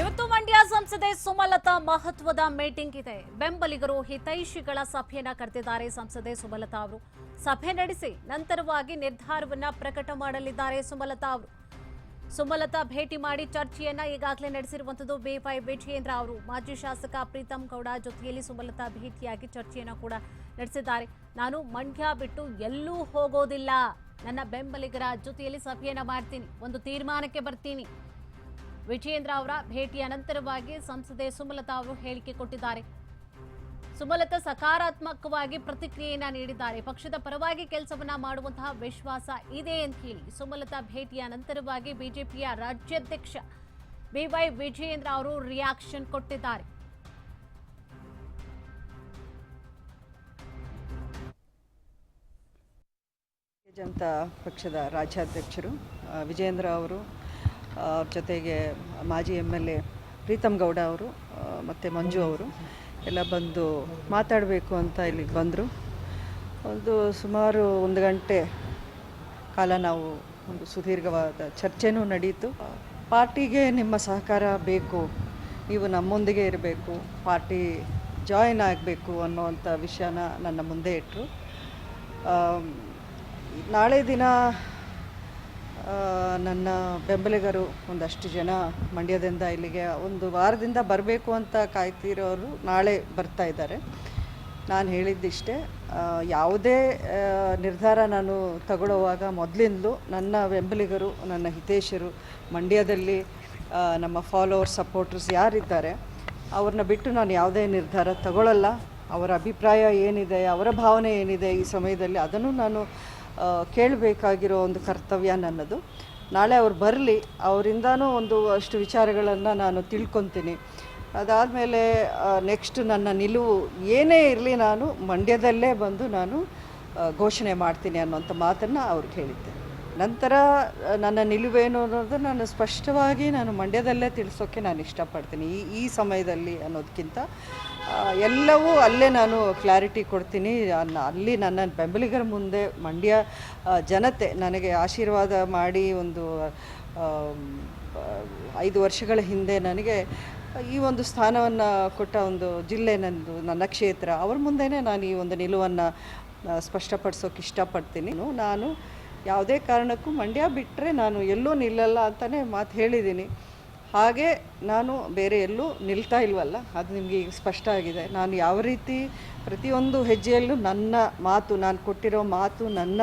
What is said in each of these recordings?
ಇವತ್ತು ಮಂಡ್ಯ ಸಂಸದೆ ಸುಮಲತಾ ಮಹತ್ವದ ಮೀಟಿಂಗ್ ಇದೆ. ಬೆಂಬಲಿಗರು ಹಿತೈಷಿಗಳ ಸಭೆಯನ್ನ ಕರೆದಿದ್ದಾರೆ ಸಂಸದೆ ಸುಮಲತಾ ಅವರು. ಸಭೆ ನಡೆಸಿ ನಂತರವಾಗಿ ನಿರ್ಧಾರವನ್ನ ಪ್ರಕಟ ಮಾಡಲಿದ್ದಾರೆ ಸುಮಲತಾ ಅವರು. ಸುಮಲತಾ ಭೇಟಿ ಮಾಡಿ ಚರ್ಚೆಯನ್ನ ಈಗಾಗಲೇ ನಡೆಸಿರುವಂತದ್ದು ಬಿವೈ ವಿಜಯೇಂದ್ರ ಅವರು. ಮಾಜಿ ಶಾಸಕ ಪ್ರೀತಂ ಗೌಡ ಜೊತೆಯಲ್ಲಿ ಸುಮಲತಾ ಭೇಟಿಯಾಗಿ ಚರ್ಚೆಯನ್ನ ಕೂಡ ನಡೆಸಿದ್ದಾರೆ. ನಾನು ಮಂಡ್ಯ ಬಿಟ್ಟು ಎಲ್ಲೂ ಹೋಗೋದಿಲ್ಲ. ನನ್ನ ಬೆಂಬಲಿಗರ ಜೊತೆಯಲ್ಲಿ ಸಭೆಯನ್ನ ಮಾಡ್ತೀನಿ. ಒಂದು ತೀರ್ಮಾನಕ್ಕೆ ಬರ್ತೀನಿ. ವಿಜಯೇಂದ್ರ ಅವರ ಭೇಟಿಯ ನಂತರವಾಗಿ ಸಂಸದೆ ಸುಮಲತಾ ಅವರು ಹೇಳಿಕೆ ಕೊಟ್ಟಿದ್ದಾರೆ. ಸುಮಲತಾ ಸಕಾರಾತ್ಮಕವಾಗಿ ಪ್ರತಿಕ್ರಿಯೆಯನ್ನ ನೀಡಿದ್ದಾರೆ. ಪಕ್ಷದ ಪರವಾಗಿ ಕೆಲಸವನ್ನ ಮಾಡುವಂತಹ ವಿಶ್ವಾಸ ಇದೆ ಅಂತ ಹೇಳಿ ಸುಮಲತಾ ಭೇಟಿಯ ನಂತರವಾಗಿ ಬಿಜೆಪಿಯ ರಾಜ್ಯಾಧ್ಯಕ್ಷ ಬಿವೈ ವಿಜಯೇಂದ್ರ ಅವರು ರಿಯಾಕ್ಷನ್ ಕೊಟ್ಟಿದ್ದಾರೆ. ಜನತಾ ಪಕ್ಷದ ರಾಜ್ಯಾಧ್ಯಕ್ಷರು ವಿಜೇಂದ್ರ ಅವ್ರ ಜೊತೆಗೆ ಮಾಜಿ M L A Preetham Gowda ಅವರು ಮತ್ತು ಮಂಜು ಅವರು ಎಲ್ಲ ಬಂದು ಮಾತಾಡಬೇಕು ಅಂತ ಇಲ್ಲಿಗೆ ಬಂದರು. ಒಂದು ಸುಮಾರು ಒಂದು ಗಂಟೆ ಕಾಲ ನಾವು ಒಂದು ಸುದೀರ್ಘವಾದ ಚರ್ಚೆನೂ ನಡೀತು. ಪಾರ್ಟಿಗೆ ನಿಮ್ಮ ಸಹಕಾರ ಬೇಕು, ನೀವು ನಮ್ಮೊಂದಿಗೆ ಇರಬೇಕು, ಪಾರ್ಟಿ ಜಾಯಿನ್ ಆಗಬೇಕು ಅನ್ನೋವಂಥ ವಿಷಯನ ನನ್ನ ಮುಂದೆ ಇಟ್ಟರು ನಾಳೆ ದಿನ ನನ್ನ ಬೆಂಬಲಿಗರು ಒಂದಷ್ಟು ಜನ ಮಂಡ್ಯದಿಂದ ಇಲ್ಲಿಗೆ ಒಂದು ವಾರದಿಂದ ಬರಬೇಕು ಅಂತ ಕಾಯ್ತಿರೋರು ನಾಳೆ ಬರ್ತಾ ಇದ್ದಾರೆ. ನಾನು ಹೇಳಿದ್ದಿಷ್ಟೇ ಯಾವುದೇ ನಿರ್ಧಾರ ನಾನು ತಗೊಳ್ಳುವಾಗ ಮೊದಲಿಂದಲೂ ನನ್ನ ಬೆಂಬಲಿಗರು, ನನ್ನ ಹಿತೇಶರು ಮಂಡ್ಯದಲ್ಲಿ ನಮ್ಮ ಫಾಲೋವರ್ ಸಪೋರ್ಟರ್ಸ್ ಯಾರಿದ್ದಾರೆ, ಅವ್ರನ್ನ ಬಿಟ್ಟು ನಾನು ಯಾವುದೇ ನಿರ್ಧಾರ ತಗೊಳ್ಳಲ್ಲ ಅವರ ಅಭಿಪ್ರಾಯ ಏನಿದೆ, ಅವರ ಭಾವನೆ ಏನಿದೆ ಈ ಸಮಯದಲ್ಲಿ ಅದನ್ನು ನಾನು ಕೇಳಬೇಕಾಗಿರೋ ಒಂದು ಕರ್ತವ್ಯ ನನ್ನದು. ನಾಳೆ ಅವ್ರು ಬರಲಿ, ಅವರಿಂದನೂ ಒಂದು ಅಷ್ಟು ವಿಚಾರಗಳನ್ನು ನಾನು ತಿಳ್ಕೊತೀನಿ. ಅದಾದಮೇಲೆ ನೆಕ್ಸ್ಟ್ ನನ್ನ ನಿಲುವು ಏನೇ ಇರಲಿ ನಾನು ಮಂಡ್ಯದಲ್ಲೇ ಬಂದು ನಾನು ಘೋಷಣೆ ಮಾಡ್ತೀನಿ ಅನ್ನೋಂಥ ಮಾತನ್ನು ಅವ್ರಿಗೆ ಹೇಳಿದ್ದೆ ನಂತರ ನನ್ನ ನಿಲುವೇನು ಅನ್ನೋದು ನಾನು ಸ್ಪಷ್ಟವಾಗಿ ನಾನು ಮಂಡ್ಯದಲ್ಲೇ ತಿಳಿಸೋಕ್ಕೆ ನಾನು ಇಷ್ಟಪಡ್ತೀನಿ. ಈ ಈ ಸಮಯದಲ್ಲಿ ಅನ್ನೋದಕ್ಕಿಂತ ಎಲ್ಲವೂ ಅಲ್ಲೇ ನಾನು ಕ್ಲಾರಿಟಿ ಕೊಡ್ತೀನಿ. ಅಲ್ಲಿ ನನ್ನ ಬೆಂಬಲಿಗರ ಮುಂದೆ ಮಂಡ್ಯ ಜನತೆ ನನಗೆ ಆಶೀರ್ವಾದ ಮಾಡಿ ಒಂದು ಐದು ವರ್ಷಗಳ ಹಿಂದೆ ನನಗೆ ಈ ಒಂದು ಸ್ಥಾನವನ್ನು ಕೊಟ್ಟ ಒಂದು ಜಿಲ್ಲೆ ನಂದು, ನನ್ನ ಕ್ಷೇತ್ರ. ಅವ್ರ ಮುಂದೆನೇ ನಾನು ಈ ಒಂದು ನಿಲುವನ್ನು ಸ್ಪಷ್ಟಪಡಿಸೋಕೆ ಇಷ್ಟಪಡ್ತೀನಿ. ನಾನು ಯಾವುದೇ ಕಾರಣಕ್ಕೂ ಮಂಡ್ಯ ಬಿಟ್ಟರೆ ನಾನು ಎಲ್ಲೂ ನಿಲ್ಲಲ್ಲ ಅಂತಲೇ ಮಾತು ಹೇಳಿದ್ದೀನಿ. ಹಾಗೆ ನಾನು ಬೇರೆ ಎಲ್ಲೂ ನಿಲ್ತಾ ಇಲ್ವಲ್ಲ? ಅದು ನಿಮಗೆ ಈಗ ಸ್ಪಷ್ಟ ಆಗಿದೆ. ನಾನು ಯಾವ ರೀತಿ ಪ್ರತಿಯೊಂದು ಹೆಜ್ಜೆಯಲ್ಲೂ ನನ್ನ ಮಾತು, ನಾನು ಕೊಟ್ಟಿರೋ ಮಾತು, ನನ್ನ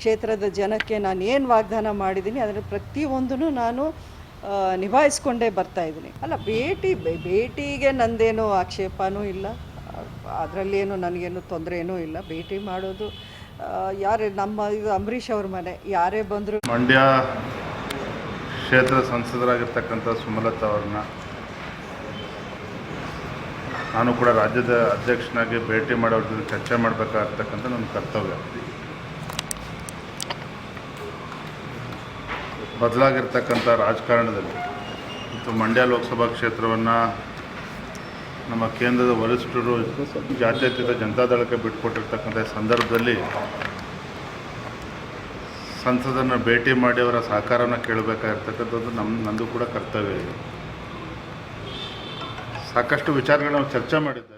ಕ್ಷೇತ್ರದ ಜನಕ್ಕೆ ನಾನು ಏನು ವಾಗ್ದಾನ ಮಾಡಿದ್ದೀನಿ ಅದರ ಪ್ರತಿಯೊಂದನ್ನು ನಾನು ನಿಭಾಯಿಸ್ಕೊಂಡೇ ಬರ್ತಾ ಇದ್ದೀನಿ. ಅಲ್ಲ, ಭೇಟಿ, ಭೇಟಿಗೆ ನಂದೇನು ಆಕ್ಷೇಪನೂ ಇಲ್ಲ. ಅದರಲ್ಲೇನು ನನಗೇನು ತೊಂದರೆ ಏನೂ ಇಲ್ಲ. ಭೇಟಿ ಮಾಡೋದು ಯಾರೇ ನಮ್ಮ ಇದು ಅಂಬರೀಷ್ ಅವ್ರ ಮನೆ, ಯಾರೇ ಬಂದರೂ ಮಂಡ್ಯ ಕ್ಷೇತ್ರ ಸಂಸದರಾಗಿರ್ತಕ್ಕಂಥ ಸುಮಲತಾ ಅವ್ರನ್ನ ನಾನು ಕೂಡ ರಾಜ್ಯದ ಅಧ್ಯಕ್ಷನಾಗಿ ಭೇಟಿ ಮಾಡೋರ ಜೊತೆ ಚರ್ಚೆ ಮಾಡಬೇಕಾಗಿರ್ತಕ್ಕಂಥ ನನ್ನ ಕರ್ತವ್ಯ. ಬದಲಾಗಿರ್ತಕ್ಕಂಥ ರಾಜಕಾರಣದಲ್ಲಿ. ಮತ್ತು ಮಂಡ್ಯ ಲೋಕಸಭಾ ಕ್ಷೇತ್ರವನ್ನು ನಮ್ಮ ಕೇಂದ್ರದ ವರಿಷ್ಠರು ಜಾತ್ಯತೀತ ಜನತಾದಳಕ್ಕೆ ಬಿಟ್ಕೊಟ್ಟಿರ್ತಕ್ಕಂಥ ಸಂದರ್ಭದಲ್ಲಿ ಸಂಸದರನ್ನ ಭೇಟಿ ಮಾಡಿ ಅವರ ಸಹಕಾರವನ್ನು ಕೇಳಬೇಕಾಗಿರ್ತಕ್ಕಂಥದ್ದು ನಮ್ಮ ನಂದು ಕೂಡ ಕರ್ತವ್ಯ ಸಾಕಷ್ಟು ವಿಚಾರಗಳನ್ನು ಚರ್ಚೆ ಮಾಡಿದ್ದೇವೆ